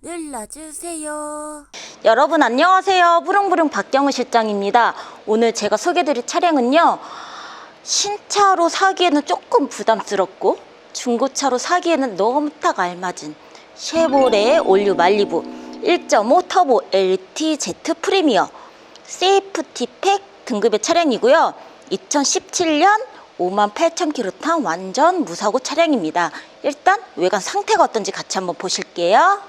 눌러주세요. 여러분 안녕하세요. 부릉부릉 박경우 실장입니다. 오늘 제가 소개드릴 차량은요. 신차로 사기에는 조금 부담스럽고 중고차로 사기에는 너무 딱 알맞은 쉐보레 올류 말리부 1.5 터보 LTZ 프리미어 세이프티팩 등급의 차량이고요. 2017년 58,000km 탄 완전 무사고 차량입니다. 일단 외관 상태가 어떤지 같이 한번 보실게요.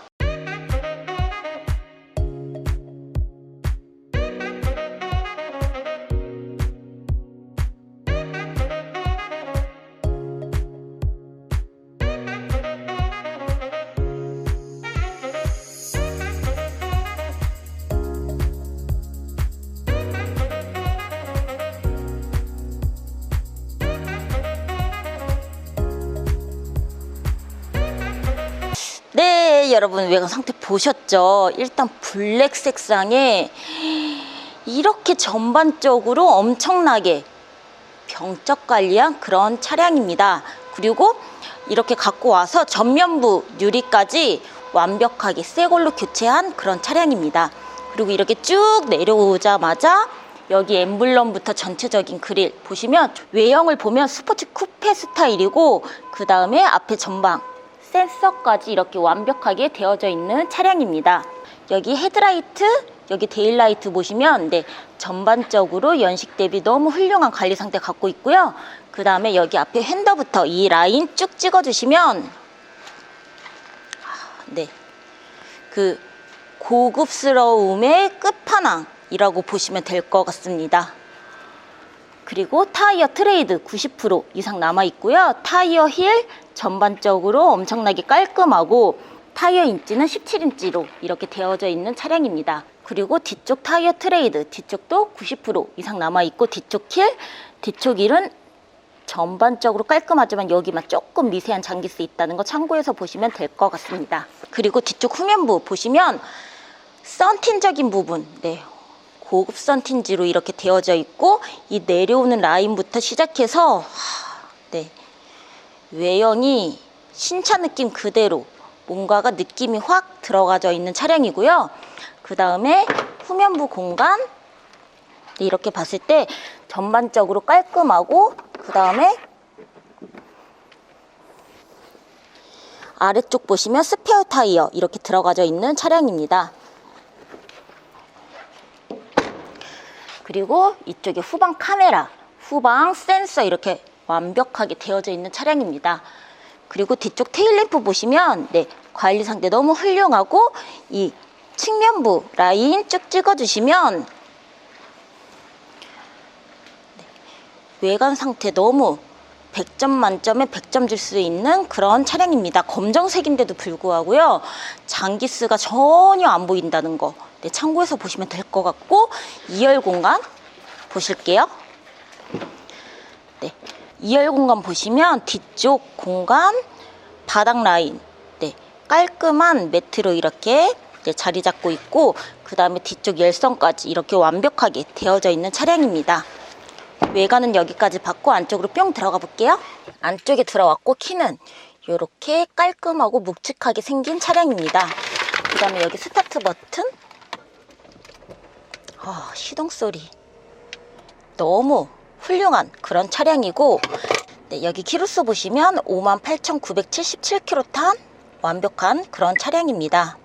네, 여러분 외관 상태 보셨죠? 일단 블랙 색상에 이렇게 전반적으로 엄청나게 병적 관리한 그런 차량입니다. 그리고 이렇게 갖고 와서 전면부 유리까지 완벽하게 새 걸로 교체한 그런 차량입니다. 그리고 이렇게 쭉 내려오자마자 여기 엠블럼부터 전체적인 그릴 보시면 외형을 보면 스포츠 쿠페 스타일이고 그 다음에 앞에 전방 센서까지 이렇게 완벽하게 되어져 있는 차량입니다. 여기 헤드라이트, 여기 데일라이트 보시면 네, 전반적으로 연식 대비 너무 훌륭한 관리 상태 갖고 있고요. 그 다음에 여기 앞에 핸더부터 이 라인 쭉 찍어주시면 네, 그 고급스러움의 끝판왕이라고 보시면 될 것 같습니다. 그리고 타이어 트레이드 90% 이상 남아 있고요. 타이어 힐 전반적으로 엄청나게 깔끔하고 타이어 인치는 17인치로 이렇게 되어져 있는 차량입니다. 그리고 뒤쪽 타이어 트레이드 뒤쪽도 90% 이상 남아 있고 뒤쪽 힐, 뒤쪽 힐은 전반적으로 깔끔하지만 여기만 조금 미세한 장기스 있다는 거 참고해서 보시면 될 것 같습니다. 그리고 뒤쪽 후면부 보시면 썬틴적인 부분, 네, 고급 선 틴지로 이렇게 되어져 있고 이 내려오는 라인부터 시작해서 하, 네 외형이 신차 느낌 그대로 뭔가가 느낌이 확 들어가져 있는 차량이고요. 그 다음에 후면부 공간 네, 이렇게 봤을 때 전반적으로 깔끔하고 그 다음에 아래쪽 보시면 스페어 타이어 이렇게 들어가져 있는 차량입니다. 그리고 이쪽에 후방 카메라, 후방 센서 이렇게 완벽하게 되어져 있는 차량입니다. 그리고 뒤쪽 테일램프 보시면 네, 관리 상태 너무 훌륭하고 이 측면부 라인 쭉 찍어주시면 네, 외관 상태 너무 100점 만점에 100점 줄 수 있는 그런 차량입니다. 검정색인데도 불구하고요. 장기스가 전혀 안 보인다는 거 네, 참고해서 보시면 될 것 같고 2열 공간 보실게요. 네, 2열 공간 보시면 뒤쪽 공간 바닥 라인 네, 깔끔한 매트로 이렇게 네, 자리 잡고 있고 그 다음에 뒤쪽 열선까지 이렇게 완벽하게 되어져 있는 차량입니다. 외관은 여기까지 받고 안쪽으로 뿅 들어가 볼게요. 안쪽에 들어왔고 키는 이렇게 깔끔하고 묵직하게 생긴 차량입니다. 그 다음에 여기 스타트 버튼 아, 시동 소리. 너무 훌륭한 그런 차량이고 네, 여기 키로수 보시면 58,977km 탄 완벽한 그런 차량입니다.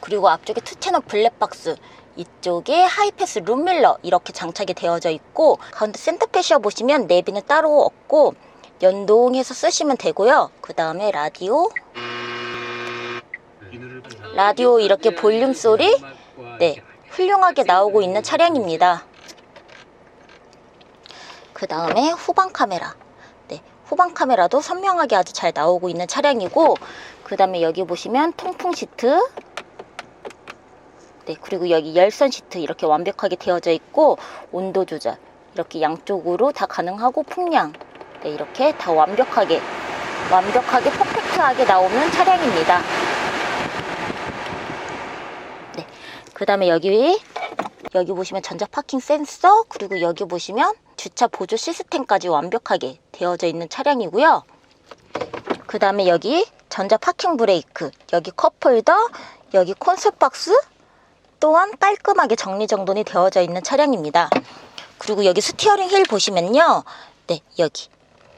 그리고 앞쪽에 투채널 블랙박스 이쪽에 하이패스 룸밀러 이렇게 장착이 되어져 있고 가운데 센터페시어 보시면 내비는 따로 없고 연동해서 쓰시면 되고요. 그 다음에 라디오. 라디오 이렇게 볼륨 소리. 네 훌륭하게 나오고 있는 차량입니다. 그 다음에 후방 카메라 네 후방 카메라도 선명하게 아주 잘 나오고 있는 차량이고 그 다음에 여기 보시면 통풍 시트 네, 그리고 여기 열선 시트 이렇게 완벽하게 되어져 있고 온도 조절 이렇게 양쪽으로 다 가능하고 풍량 네, 이렇게 다 완벽하게 완벽하게 퍼펙트하게 나오는 차량입니다. 네, 그 다음에 여기 여기 보시면 전자 파킹 센서 그리고 여기 보시면 주차 보조 시스템까지 완벽하게 되어져 있는 차량이고요. 그 다음에 여기 전자 파킹 브레이크 여기 컵홀더 여기 콘솔 박스 또한 깔끔하게 정리정돈이 되어져 있는 차량입니다. 그리고 여기 스티어링 휠 보시면요. 네, 여기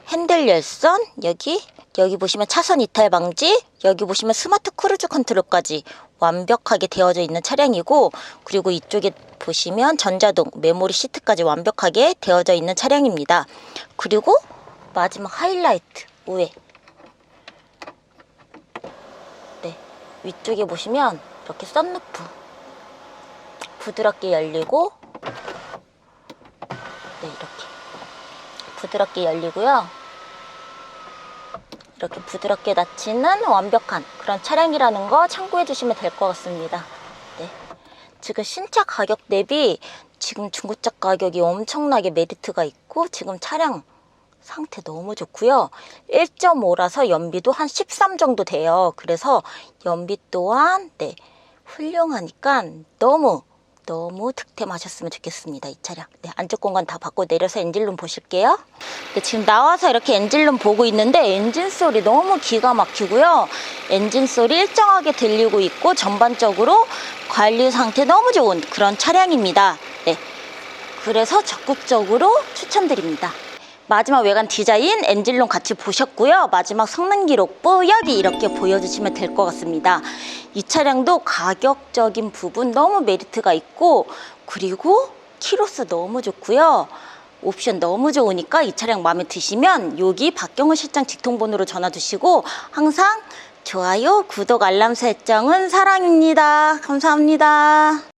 핸들 열선, 여기 여기 보시면 차선 이탈 방지, 여기 보시면 스마트 크루즈 컨트롤까지 완벽하게 되어져 있는 차량이고 그리고 이쪽에 보시면 전자동 메모리 시트까지 완벽하게 되어져 있는 차량입니다. 그리고 마지막 하이라이트 우회 네, 위쪽에 보시면 이렇게 썬루프 부드럽게 열리고 네, 이렇게 부드럽게 열리고요. 이렇게 부드럽게 닫히는 완벽한 그런 차량이라는 거 참고해 주시면 될 것 같습니다. 네. 지금 신차 가격 대비 지금 중고차 가격이 엄청나게 메리트가 있고 지금 차량 상태 너무 좋고요. 1.5라서 연비도 한 13 정도 돼요. 그래서 연비 또한 네, 훌륭하니까 너무 너무 득템하셨으면 좋겠습니다. 이 차량. 네, 안쪽 공간 다 받고 내려서 엔진룸 보실게요. 네, 지금 나와서 이렇게 엔진룸 보고 있는데 엔진 소리 너무 기가 막히고요. 엔진 소리 일정하게 들리고 있고 전반적으로 관리 상태 너무 좋은 그런 차량입니다. 네. 그래서 적극적으로 추천드립니다. 마지막 외관 디자인 엔진룸 같이 보셨고요. 마지막 성능 기록부 여기 이렇게 보여주시면 될 것 같습니다. 이 차량도 가격적인 부분 너무 메리트가 있고 그리고 키로수 너무 좋고요. 옵션 너무 좋으니까 이 차량 마음에 드시면 여기 박경훈 실장 직통번호로 전화 주시고 항상 좋아요, 구독, 알람 설정은 사랑입니다. 감사합니다.